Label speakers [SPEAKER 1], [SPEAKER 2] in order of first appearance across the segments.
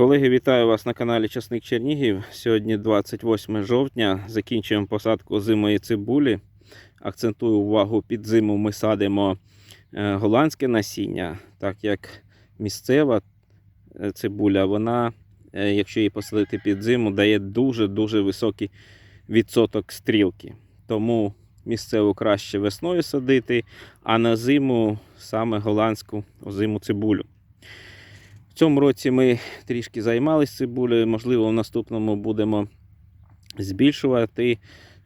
[SPEAKER 1] Колеги, вітаю вас на каналі Часник Чернігів. Сьогодні 28 жовтня. Закінчуємо посадку зимої цибулі. Акцентую увагу, під зиму ми садимо е, голландське насіння, так як місцева е, цибуля, вона, е, якщо її посадити під зиму, дає дуже-дуже високий відсоток стрілки. Тому місцеву краще весною садити, а на зиму саме голландську озиму цибулю. Цьому році ми трішки займалися цибулею, можливо, в наступному будемо збільшувати.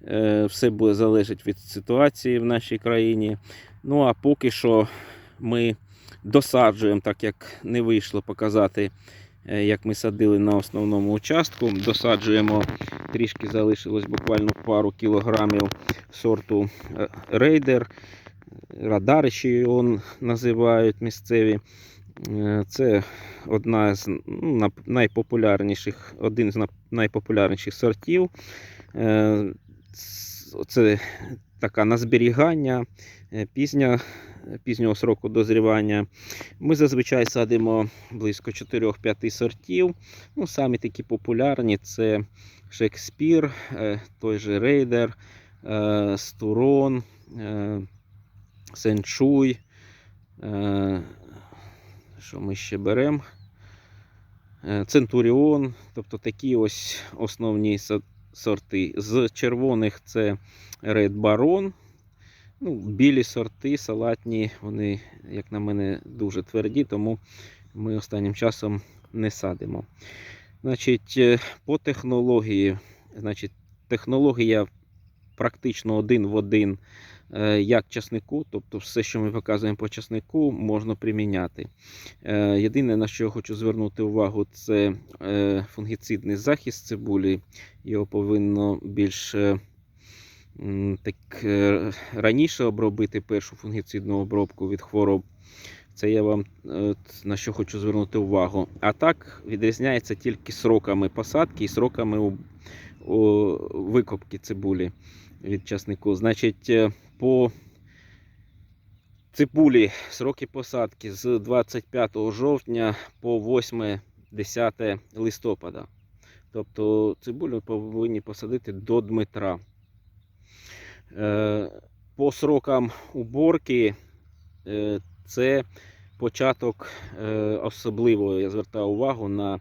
[SPEAKER 1] Е, Все буде залежати від ситуації в нашій країні. Ну а поки що ми досаджуємо, так як не вийшло показати, е, як ми садили на основному участку. Досаджуємо, трішки залишилось буквально пару кілограмів сорту е, рейдер. Радари ще його називають місцеві. Е, Це одна з ну, найпопулярніших, один з найпопулярніших сортів. Е, Це така на зберігання е, пізня, пізнього сроку дозрівання. Ми зазвичай садимо близько 4-5 сортів. Ну, самі такі популярні це Шекспір, той же Рейдер, Стурон, Сенчуй. Що ми ще беремо? Е, Центуріон, тобто такі ось основні сорти. З червоних це Red Baron. Ну, білі сорти, салатні, вони, як на мене, дуже тверді, тому ми останнім часом не садимо. Значить, е, по технології, значить, технологія практично один в один, як часнику, тобто все, що ми показуємо по часнику, можна приміняти. Е, Єдине, на що я хочу звернути увагу, це е, фунгіцидний захист цибулі. Його повинно більш е, так, е, раніше обробити першу фунгіцидну обробку від хвороб. Це я вам е, на що хочу звернути увагу. А так відрізняється тільки сроками посадки і сроками у, у викопки цибулі від часнику. Значить, е, по цибулі сроки посадки з 25 жовтня по 8-10 листопада. Тобто цибулю повинні посадити до Дмитра. Е, По срокам уборки е, це початок е, особливо я звертаю увагу на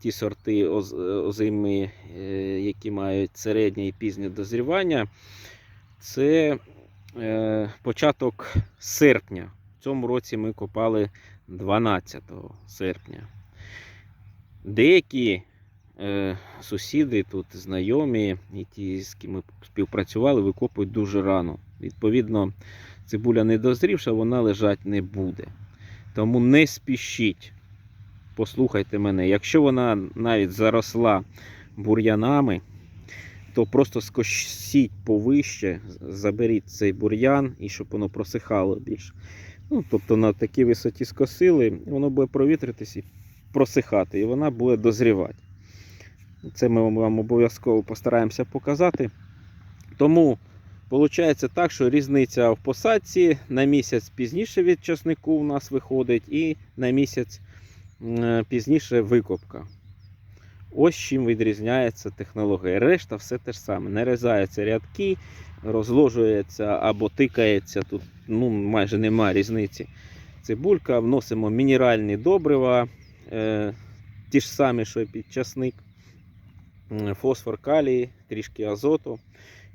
[SPEAKER 1] ті сорти оз- озими, які мають середнє і пізнє дозрівання. Це початок серпня. В цьому році ми копали 12 серпня. Деякі е, сусіди тут знайомі, і ті, з ким ми співпрацювали, викопують дуже рано. Відповідно, цибуля не дозрівша, вона лежать не буде. Тому не спішіть. Послухайте мене, якщо вона навіть заросла бур'янами, то просто скосіть повище, заберіть цей бур'ян і щоб воно просихало більше. Ну, тобто на такій висоті скосили, воно буде провітритись і просихати, і вона буде дозрівати. Це ми вам обов'язково постараємося показати. Тому виходить так, що різниця в посадці на місяць пізніше від часнику у нас виходить, і на місяць пізніше викопка. Ось чим відрізняється технологія. Решта все те ж саме. Нарізаються рядки, розложується або тикається. Тут ну, майже немає різниці. Цибулька, вносимо мінеральні добрива, е, ті ж самі, що і під часник, фосфор, калій, трішки азоту.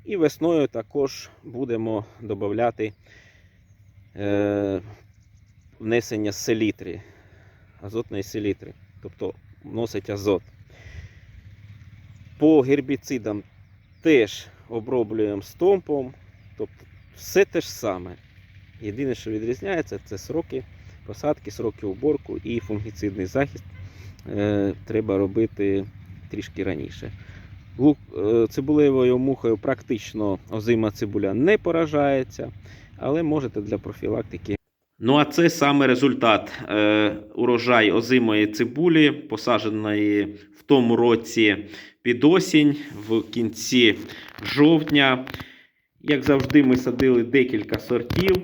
[SPEAKER 1] І весною також будемо додати е, внесення селітри, азотної селітри, тобто вносить азот. По гербіцидам теж оброблюємо стомпом, тобто все те ж саме. Єдине, що відрізняється, це сроки посадки, сроки уборку і фунгіцидний захист е, треба робити трішки раніше. Лук, е, цибулевою мухою практично озима цибуля не поражається, але можете для профілактики. Ну, а це саме результат. Е, урожай озимої цибулі, посадженої в тому році під осінь, в кінці жовтня. Як завжди, ми садили декілька сортів,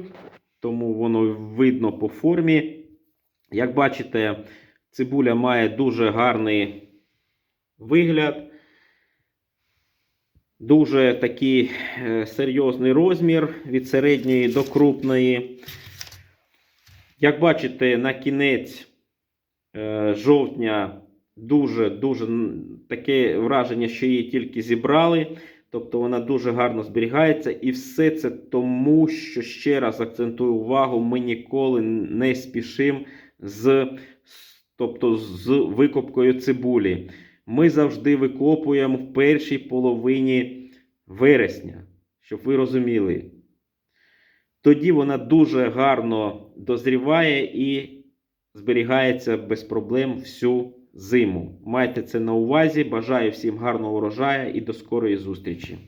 [SPEAKER 1] тому воно видно по формі. Як бачите, Цибуля має дуже гарний вигляд, дуже такий е, серйозний розмір від середньої до крупної. Як бачите, на кінець е, жовтня дуже-дуже таке враження, що її тільки зібрали. Тобто вона дуже гарно зберігається. І все це тому, що ще раз акцентую увагу, ми ніколи не спішимо з, тобто, з викопкою цибулі. Ми завжди викопуємо в першій половині вересня, щоб ви розуміли. Тоді вона дуже гарно дозріває і зберігається без проблем всю зиму. Майте це на увазі. Бажаю всім гарного урожаю і до скорої зустрічі.